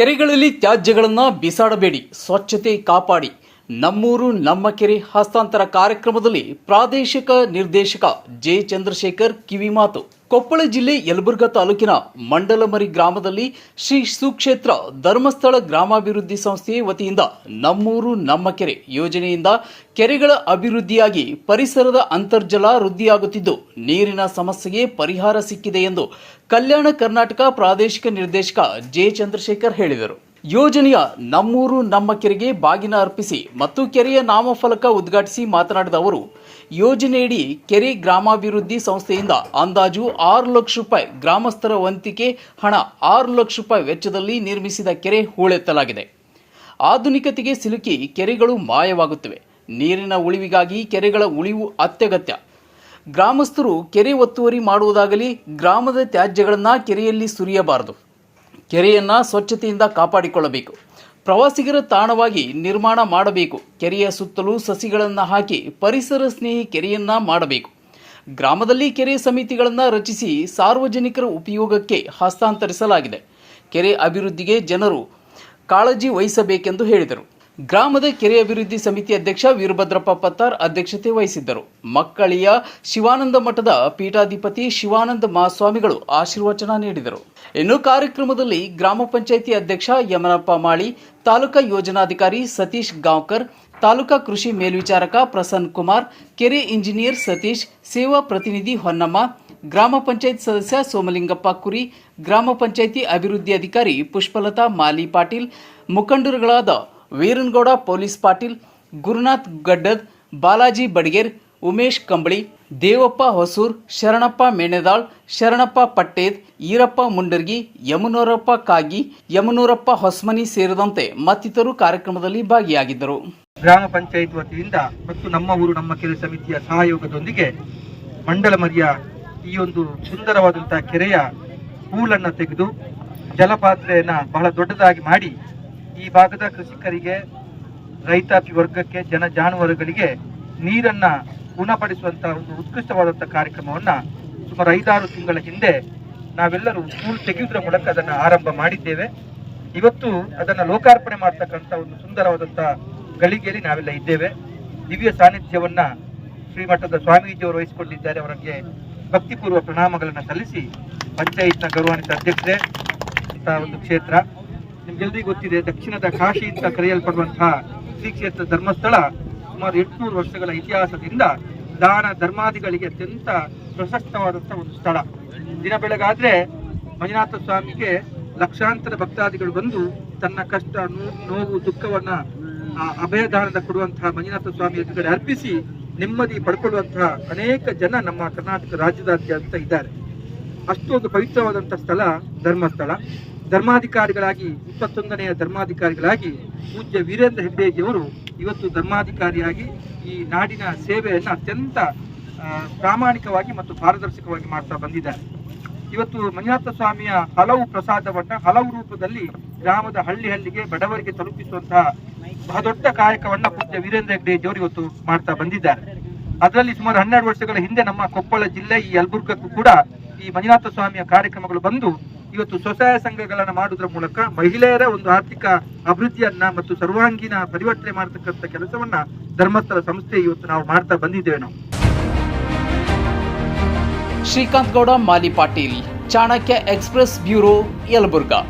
ಕೆರೆಗಳಲ್ಲಿ ತ್ಯಾಜ್ಯಗಳನ್ನು ಬಿಸಾಡಬೇಡಿ, ಸ್ವಚ್ಛತೆ ಕಾಪಾಡಿ. ನಮ್ಮೂರು, ನಮ್ಮ ಕೆರೆ ಹಸ್ತಾಂತರ ಕಾರ್ಯಕ್ರಮದಲ್ಲಿ ಪ್ರಾದೇಶಿಕ ನಿರ್ದೇಶಕ ಜೆ ಚಂದ್ರಶೇಖರ್ ಕಿವಿಮಾತು. ಕೊಪ್ಪಳ ಜಿಲ್ಲೆ ಯಲಬುರ್ಗಾ ತಾಲೂಕಿನ ಮಂಡಲಮರಿ ಗ್ರಾಮದಲ್ಲಿ ಶ್ರೀ ಸುಕ್ಷೇತ್ರ ಧರ್ಮಸ್ಥಳ ಗ್ರಾಮಾಭಿವೃದ್ಧಿ ಸಂಸ್ಥೆ ವತಿಯಿಂದ ನಮ್ಮೂರು ನಮ್ಮ ಕೆರೆ ಯೋಜನೆಯಿಂದ ಕೆರೆಗಳ ಅಭಿವೃದ್ಧಿಯಾಗಿ ಪರಿಸರದ ಅಂತರ್ಜಲ ವೃದ್ಧಿಯಾಗುತ್ತಿದ್ದು, ನೀರಿನ ಸಮಸ್ಯೆಗೆ ಪರಿಹಾರ ಸಿಕ್ಕಿದೆ ಎಂದು ಕಲ್ಯಾಣ ಕರ್ನಾಟಕ ಪ್ರಾದೇಶಿಕ ನಿರ್ದೇಶಕ ಜೆ ಚಂದ್ರಶೇಖರ್ ಹೇಳಿದರು. ಯೋಜನೆಯ ನಮ್ಮೂರು ನಮ್ಮ ಕೆರೆಗೆ ಬಾಗಿನ ಅರ್ಪಿಸಿ ಮತ್ತು ಕೆರೆಯ ನಾಮಫಲಕ ಉದ್ಘಾಟಿಸಿ ಮಾತನಾಡಿದ ಅವರು, ಯೋಜನೆಯಡಿ ಕೆರೆ ಗ್ರಾಮಾಭಿವೃದ್ಧಿ ಸಂಸ್ಥೆಯಿಂದ ಅಂದಾಜು ಆರು ಲಕ್ಷ ರೂಪಾಯಿ ಗ್ರಾಮಸ್ಥರ ವಂತಿಕೆ ಹಣ ಆರು ಲಕ್ಷ ರೂಪಾಯಿ ವೆಚ್ಚದಲ್ಲಿ ನಿರ್ಮಿಸಿದ ಕೆರೆ ಹೂಳೆತ್ತಲಾಗಿದೆ. ಆಧುನಿಕತೆಗೆ ಸಿಲುಕಿ ಕೆರೆಗಳು ಮಾಯವಾಗುತ್ತಿವೆ. ನೀರಿನ ಉಳಿವಿಗಾಗಿ ಕೆರೆಗಳ ಉಳಿವು ಅತ್ಯಗತ್ಯ. ಗ್ರಾಮಸ್ಥರು ಕೆರೆ ಒತ್ತುವರಿ ಮಾಡುವುದಾಗಲಿ, ಗ್ರಾಮದ ತ್ಯಾಜ್ಯಗಳನ್ನು ಕೆರೆಯಲ್ಲಿ ಸುರಿಯಬಾರದು. ಕೆರೆಯನ್ನು ಸ್ವಚ್ಛತೆಯಿಂದ ಕಾಪಾಡಿಕೊಳ್ಳಬೇಕು. ಪ್ರವಾಸಿಗರ ತಾಣವಾಗಿ ನಿರ್ಮಾಣ ಮಾಡಬೇಕು. ಕೆರೆಯ ಸುತ್ತಲೂ ಸಸಿಗಳನ್ನು ಹಾಕಿ ಪರಿಸರ ಸ್ನೇಹಿ ಕೆರೆಯನ್ನ ಮಾಡಬೇಕು. ಗ್ರಾಮದಲ್ಲಿ ಕೆರೆ ಸಮಿತಿಗಳನ್ನು ರಚಿಸಿ ಸಾರ್ವಜನಿಕರ ಉಪಯೋಗಕ್ಕೆ ಹಸ್ತಾಂತರಿಸಲಾಗಿದೆ. ಕೆರೆ ಅಭಿವೃದ್ಧಿಗೆ ಜನರು ಕಾಳಜಿ ವಹಿಸಬೇಕೆಂದು ಹೇಳಿದರು. ಗ್ರಾಮದ ಕೆರೆ ಅಭಿವೃದ್ಧಿ ಸಮಿತಿ ಅಧ್ಯಕ್ಷ ವೀರಭದ್ರಪ್ಪ ಪತ್ತಾರ್ ಅಧ್ಯಕ್ಷತೆ ವಹಿಸಿದ್ದರು. ಮಕ್ಕಳಿಯ ಶಿವಾನಂದ ಮಠದ ಪೀಠಾಧಿಪತಿ ಶಿವಾನಂದ ಮಹಾಸ್ವಾಮಿಗಳು ಆಶೀರ್ವಚನ ನೀಡಿದರು. ಇನ್ನು ಕಾರ್ಯಕ್ರಮದಲ್ಲಿ ಗ್ರಾಮ ಪಂಚಾಯಿತಿ ಅಧ್ಯಕ್ಷ ಯಮನಪ್ಪ ಮಾಳಿ, ತಾಲೂಕಾ ಯೋಜನಾಧಿಕಾರಿ ಸತೀಶ್ ಗಾಂವ್ಕರ್, ತಾಲೂಕಾ ಕೃಷಿ ಮೇಲ್ವಿಚಾರಕ ಪ್ರಸನ್ನ ಕುಮಾರ್, ಕೆರೆ ಇಂಜಿನಿಯರ್ ಸತೀಶ್, ಸೇವಾ ಪ್ರತಿನಿಧಿ ಹೊನ್ನಮ್ಮ, ಗ್ರಾಮ ಪಂಚಾಯತ್ ಸದಸ್ಯ ಸೋಮಲಿಂಗಪ್ಪ ಕುರಿ, ಗ್ರಾಮ ಪಂಚಾಯಿತಿ ಅಭಿವೃದ್ಧಿ ಅಧಿಕಾರಿ ಪುಷ್ಪಲತಾ ಮಾಲಿ ಪಾಟೀಲ್, ಮುಖಂಡರುಗಳಾದ ವೀರನಗೌಡ ಪೊಲೀಸ್ ಪಾಟೀಲ್, ಗುರುನಾಥ್ ಗಡ್ಡದ್, ಬಾಲಾಜಿ ಬಡ್ಗೇರ್, ಉಮೇಶ್ ಕಂಬಳಿ, ದೇವಪ್ಪ ಹೊಸೂರ್, ಶರಣಪ್ಪ ಮೇಣದಾಳ್, ಶರಣಪ್ಪ ಪಟ್ಟೇದ್, ಈರಪ್ಪ ಮುಂಡರ್ಗಿ, ಯಮುನೂರಪ್ಪ ಕಾಗಿ, ಯಮುನೂರಪ್ಪ ಹೊಸ್ಮನಿ ಸೇರಿದಂತೆ ಮತ್ತಿತರರು ಕಾರ್ಯಕ್ರಮದಲ್ಲಿ ಭಾಗಿಯಾಗಿದ್ದರು. ಗ್ರಾಮ ಪಂಚಾಯತ್ ವತಿಯಿಂದ ಮತ್ತು ನಮ್ಮ ಊರು, ನಮ್ಮ ಕೆರೆ ಸಮಿತಿಯ ಸಹಯೋಗದೊಂದಿಗೆ ಮಂಡಲ ಮರಿಯ ಈ ಒಂದು ಸುಂದರವಾದಂತಹ ಕೆರೆಯ ಹೂಲನ್ನು ತೆಗೆದು ಜಲಪಾತ್ರೆಯನ್ನು ಬಹಳ ದೊಡ್ಡದಾಗಿ ಮಾಡಿ ಈ ಭಾಗದ ಕೃಷಿಕರಿಗೆ, ರೈತಾಪಿ ವರ್ಗಕ್ಕೆ, ಜನ ಜಾನುವಾರುಗಳಿಗೆ ನೀರನ್ನ ಗುಣಪಡಿಸುವಂತಹ ಒಂದು ಉತ್ಕೃಷ್ಟವಾದಂತಹ ಕಾರ್ಯಕ್ರಮವನ್ನ ಸುಮಾರು ಐದಾರು ತಿಂಗಳ ಹಿಂದೆ ನಾವೆಲ್ಲರೂ ಸ್ಕೂಲ್ ತೆಗೆಯುವುದರ ಮೂಲಕ ಅದನ್ನ ಆರಂಭ ಮಾಡಿದ್ದೇವೆ. ಇವತ್ತು ಅದನ್ನ ಲೋಕಾರ್ಪಣೆ ಮಾಡ್ತಕ್ಕಂಥ ಒಂದು ಸುಂದರವಾದಂತಹ ಗಳಿಗೆಯಲ್ಲಿ ನಾವೆಲ್ಲ ಇದ್ದೇವೆ. ದಿವ್ಯ ಸಾನ್ನಿಧ್ಯವನ್ನ ಶ್ರೀಮಠದ ಸ್ವಾಮೀಜಿಯವರು ವಹಿಸಿಕೊಂಡಿದ್ದಾರೆ. ಅವರಿಗೆ ಭಕ್ತಿಪೂರ್ವ ಪ್ರಣಾಮಗಳನ್ನು ಸಲ್ಲಿಸಿ ಪಂಚಾಯತ್ನ ಗೌರವಾನ್ವಿತ ಅಧ್ಯಕ್ಷರೇ ಒಂದು ಕ್ಷೇತ್ರ. ನಿಮ್ಗೆಲ್ರಿಗೂ ಗೊತ್ತಿದೆ, ದಕ್ಷಿಣದ ಕಾಶಿ ಅಂತ ಕರೆಯಲ್ಪಡುವಂತಹ ಶ್ರೀ ಕ್ಷೇತ್ರ ಧರ್ಮಸ್ಥಳ ಸುಮಾರು ಎಂಟುನೂರು ವರ್ಷಗಳ ಇತಿಹಾಸದಿಂದ ದಾನ ಧರ್ಮಾದಿಗಳಿಗೆ ಅತ್ಯಂತ ಪ್ರಶಸ್ತವಾದಂತಹ ಒಂದು ಸ್ಥಳ. ದಿನ ಬೆಳಗಾದ್ರೆ ಮಂಜುನಾಥ ಸ್ವಾಮಿಗೆ ಲಕ್ಷಾಂತರ ಭಕ್ತಾದಿಗಳು ಬಂದು ತನ್ನ ಕಷ್ಟ ನೋವು, ದುಃಖವನ್ನ ಅಭಯದಾನದ ಕೊಡುವಂತಹ ಮಂಜುನಾಥ ಸ್ವಾಮಿ ಎದುರುಗಡೆ ಅರ್ಪಿಸಿ ನೆಮ್ಮದಿ ಪಡ್ಕೊಳ್ಳುವಂತಹ ಅನೇಕ ಜನ ನಮ್ಮ ಕರ್ನಾಟಕ ರಾಜ್ಯದಾದ್ಯಂತ ಇದ್ದಾರೆ. ಅಷ್ಟೊಂದು ಪವಿತ್ರವಾದಂತಹ ಸ್ಥಳ ಧರ್ಮಸ್ಥಳ. ಧರ್ಮಾಧಿಕಾರಿಗಳಾಗಿ, ಇಪ್ಪತ್ತೊಂದನೆಯ ಧರ್ಮಾಧಿಕಾರಿಗಳಾಗಿ ಪೂಜ್ಯ ವೀರೇಂದ್ರ ಹೆಗ್ಗಡೆಜಿಯವರು ಇವತ್ತು ಧರ್ಮಾಧಿಕಾರಿಯಾಗಿ ಈ ನಾಡಿನ ಸೇವೆಯನ್ನು ಅತ್ಯಂತ ಪ್ರಾಮಾಣಿಕವಾಗಿ ಮತ್ತು ಪಾರದರ್ಶಕವಾಗಿ ಮಾಡ್ತಾ ಬಂದಿದ್ದಾರೆ. ಇವತ್ತು ಮಂಜುನಾಥ ಸ್ವಾಮಿಯ ಹಲವು ಪ್ರಸಾದವನ್ನ ಹಲವು ರೂಪದಲ್ಲಿ ಗ್ರಾಮದ ಹಳ್ಳಿ ಹಳ್ಳಿಗೆ ಬಡವರಿಗೆ ತಲುಪಿಸುವಂತಹ ಬಹುದೊಡ್ಡ ಕಾಯಕವನ್ನ ಪೂಜ್ಯ ವೀರೇಂದ್ರ ಹೆಗ್ಗಡೆಜಿಯವರು ಇವತ್ತು ಮಾಡ್ತಾ ಬಂದಿದ್ದಾರೆ. ಅದರಲ್ಲಿ ಸುಮಾರು ಹನ್ನೆರಡು ವರ್ಷಗಳ ಹಿಂದೆ ನಮ್ಮ ಕೊಪ್ಪಳ ಜಿಲ್ಲೆ ಈ ಯಲಬುರ್ಗಕ್ಕೂ ಕೂಡ ಈ ಮಂಜುನಾಥ ಸ್ವಾಮಿಯ ಕಾರ್ಯಕ್ರಮಗಳು ಬಂದು ಇವತ್ತು ಸ್ವಸಹಾಯ ಸಂಘಗಳನ್ನ ಮಾಡುವುದರ ಮೂಲಕ ಮಹಿಳೆಯರ ಒಂದು ಆರ್ಥಿಕ ಅಭಿವೃದ್ಧಿಯನ್ನ ಮತ್ತು ಸರ್ವಾಂಗೀಣ ಪರಿವರ್ತನೆ ಮಾಡತಕ್ಕಂಥ ಕೆಲಸವನ್ನ ಧರ್ಮಸ್ಥಳ ಸಂಸ್ಥೆ ಇವತ್ತು ನಾವು ಮಾಡ್ತಾ ಬಂದಿದ್ದೇವೆ ನಾವು. Srikanth Gowda, Mali Patil, Chanakya express bureau Yelburga.